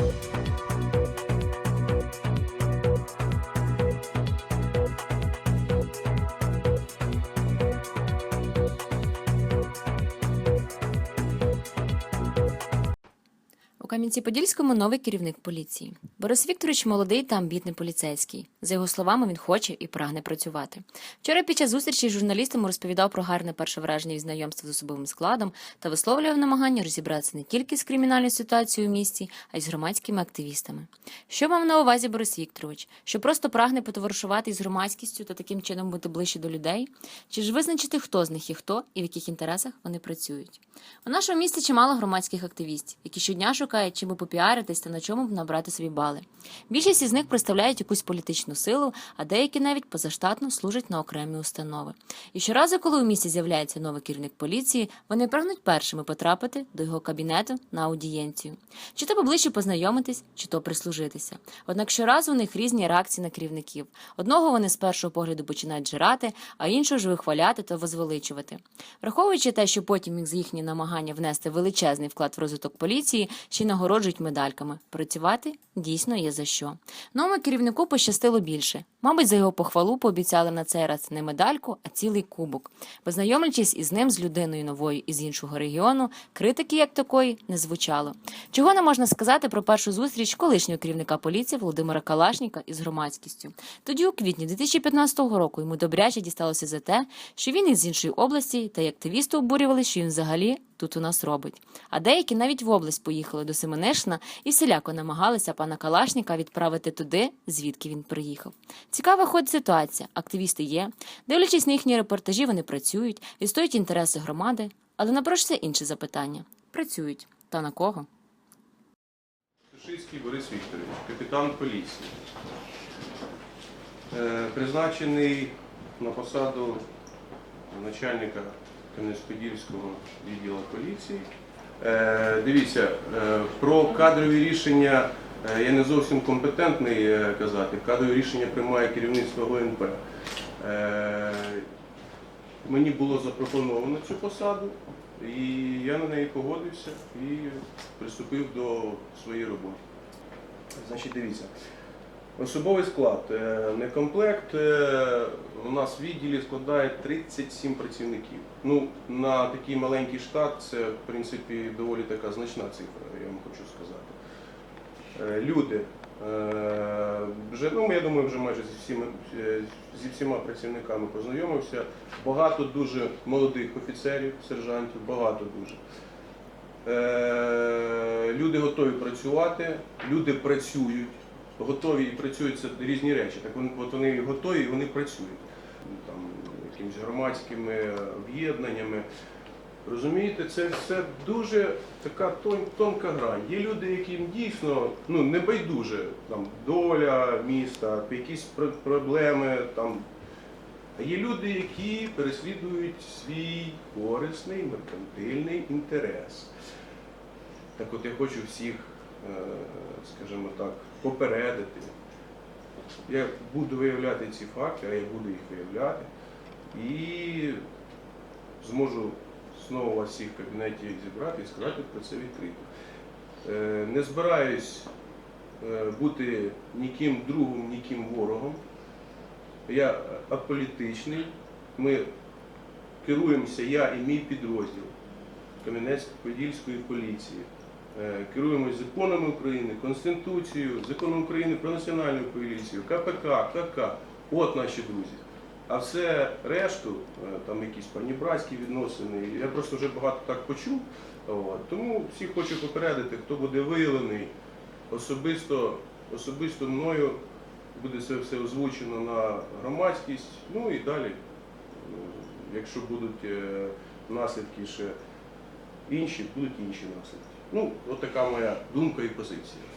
У Кам'янці-Подільському новий керівник поліції. Борис Вікторович молодий та амбітний поліцейський. За його словами, він хоче і прагне працювати. Вчора під час зустрічі з журналістами розповідав про гарне перше враження від знайомства з особовим складом та висловлював намагання розібратися не тільки з кримінальною ситуацією у місті, а й з громадськими активістами. Що мав на увазі Борис Вікторович? Що просто прагне потоваришувати із громадськістю та таким чином бути ближче до людей? Чи ж визначити, хто з них є хто і в яких інтересах вони працюють? У нашому місті чимало громадських активістів, які щодня шукають, чим би попіаритись та на чому б набрати собі бали. Більшість із них представляють якусь політичну силу, а деякі навіть позаштатно служать на окремі установи. І щоразу, коли у місті з'являється новий керівник поліції, вони прагнуть першими потрапити до його кабінету на аудієнцію. Чи то поближче познайомитись, чи то прислужитися. Однак щоразу у них різні реакції на керівників. Одного вони з першого погляду починають жирати, а іншого ж вихваляти та возвеличувати. Враховуючи те, що потім їх за їхні намагання внести величезний вклад в розвиток поліції, ще нагороджують медальками. Працювати дійсно є за що. Новому керівнику пощастило більше. Мабуть, за його похвалу пообіцяли на цей раз не медальку, а цілий кубок. Познайомлячись із ним з людиною новою із іншого регіону, критики як такої не звучало. Чого не можна сказати про першу зустріч колишнього керівника поліції Володимира Калашніка із громадськістю. Тоді, у квітні 2015 року, йому добряче дісталося за те, що він із іншої області, та й активісти обурювали, що він взагалі тут у нас робить. А деякі навіть в область поїхали до Семенишна і всіляко намагалися пана Калашніка відправити туди, звідки він приїхав. Цікава ходить ситуація. Активісти є. Дивлячись на їхні репортажі, вони працюють, відстоюють інтереси громади, але напрошується інше запитання: працюють та на кого? Сушицький Борис Вікторович, капітан поліції. Е, Призначений на посаду начальника Кам'янець-Подільського відділу поліції. Е, Дивіться, е, про кадрові рішення е, я не зовсім компетентний казати. Кадрові рішення приймає керівництво ГУНП. Е, Мені було запропоновано цю посаду, і я на неї погодився і приступив до своєї роботи. Значить, дивіться. Особовий склад. е, Некомплект е, у нас в відділі складає 37 працівників. Ну, на такий маленький штат це, в принципі, доволі така значна цифра, я вам хочу сказати. Е, Люди. Вже, ну, я думаю, вже майже зі всіма, зі всіма працівниками познайомився. Багато дуже молодих офіцерів, сержантів, багато дуже. Люди готові працювати, люди працюють, готові і працюють різні речі. Так от вони готові і вони працюють. Там, якимись громадськими об'єднаннями. Розумієте, це все дуже така тон- тонка грань. Є люди, яким дійсно ну, не байдуже там, доля міста, якісь проблеми. Там. А є люди, які переслідують свій корисний меркантильний інтерес. Так от я хочу всіх, скажімо так, попередити. Я буду виявляти ці факти, а я буду їх виявляти. І зможу знову вас всіх в кабінеті зібрати і сказати про це відкрито. Е, Не збираюсь е, бути ніким другом, ніким ворогом. Я аполітичний. Ми керуємося, я і мій підрозділ Кам'янецько-Подільської поліції. Е, Керуємось законами України, Конституцією, законом України про національну поліцію, КПК, КК. От наші друзі. А все решту, е, там якісь панібратські відносини, я просто вже багато так почув. От. Тому всіх хочу попередити, хто буде виявлений особисто, особисто мною, буде це все озвучено на громадськість. Ну і далі, е, якщо будуть е, наслідки ще інші, будуть інші наслідки. Ну, от така моя думка і позиція.